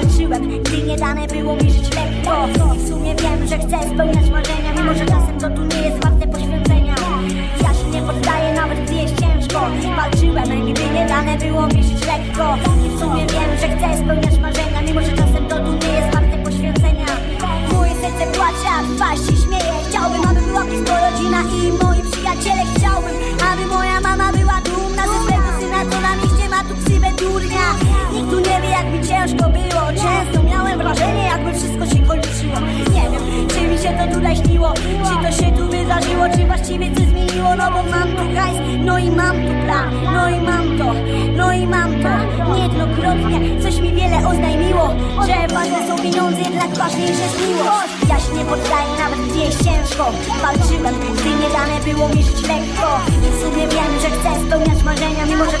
walczyłem. Gdy nie dane było mi żyć lekko w sumie wiem, że chcę spełniać marzenia Mimo, że czasem to tu nie jest warte poświęcenia. Ja się nie poddaję, nawet gdy jest ciężko. Walczyłem, gdy nie dane było mi żyć lekko. W sumie wiem, tu ksywę durnia Nikt tu nie wie jak mi ciężko było. Często miałem wrażenie jakby wszystko się kończyło. Nie wiem, czy mi się to tutaj śniło Czy to się tu wydarzyło, czy właściwie coś zmieniło No bo mam tu hajs, no i mam tu plan No i mam to, no i mam to. Niejednokrotnie coś mi wiele oznajmiło Że ważne są pieniądze, jednak ważniejsze jest miłość. Ja się nie poddaję nawet gdzie jest ciężko. Walczyłem, gdy nie dane było mi żyć lekko. I w sumie wiem, że chcę spełniać marzenia Mimo, że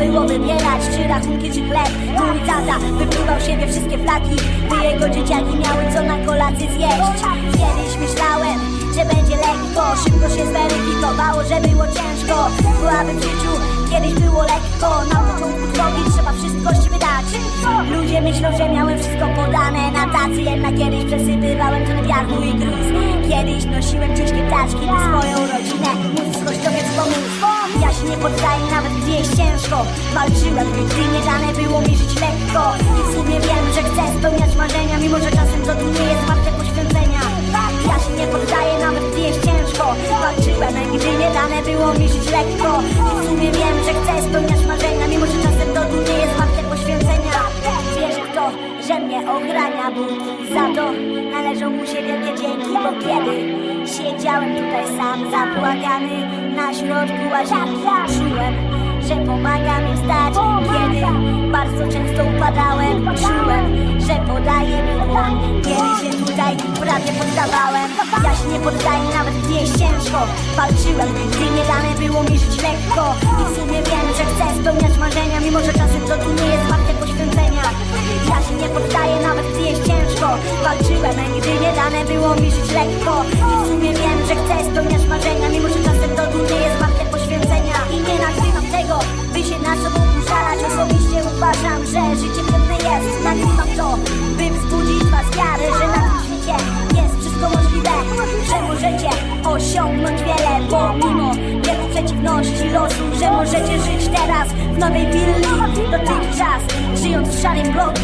było wybierać, czy rachunki, czy chleb. Mój tata wypływał siebie wszystkie flaki By jego dzieciaki miały co na kolację zjeść. Kiedyś myślałem, że będzie lekko. Szybko się zweryfikowało, że było ciężko. Byłaby w życiu, kiedyś było lekko. Na początku drogi trzeba wszystko siebie dać Ludzie myślą, że miałem wszystko podane. Na tacy Jednak kiedyś przesypywałem ten wiarnu i gruz Kiedyś nosiłem ciężkie taczki na swoją rodzinę Móc kościowiec pomóc Ja się nie poddaję nawet gdy jest ciężko. Walczyłem, gdy nie dane było mi żyć lekko. I w sumie wiem, że chcę spełniać marzenia Mimo, że czasem to nie jest warte poświęcenia. Ja się nie poddaję nawet gdy jest ciężko. Walczyłem, gdy nie dane było mi żyć lekko. I w sumie wiem, że chcę spełniać marzenia Mimo, że czasem to nie jest za to należą mu się wielkie dzięki Bo kiedy siedziałem tutaj sam zapłakany Na środku łazienki Czułem, że pomaga mi wstać Kiedy bardzo często upadałem Czułem, że podaje mi dłoń. Kiedy się tutaj prawie poddawałem Ja się nie poddaję nawet gdy jest ciężko Walczyłem, gdy nie dane było mi żyć lekko w sumie wiem, Walczyłem, gdy nie dane było mi żyć lekko. I w sumie wiem, że chcę spełniać marzenia Mimo, że czasem to tu nie jest warte poświęcenia. I nie nagrywam tego, by się nad sobą użalać. Osobiście uważam, że życie pewne jest. Nagrywam to, by wzbudzić was wiarę Że na tym świecie jest wszystko możliwe. Że możecie osiągnąć wiele Pomimo wielu przeciwności losu Że możecie żyć teraz w nowej willi. Dotychczas żyjąc w Szarym bloku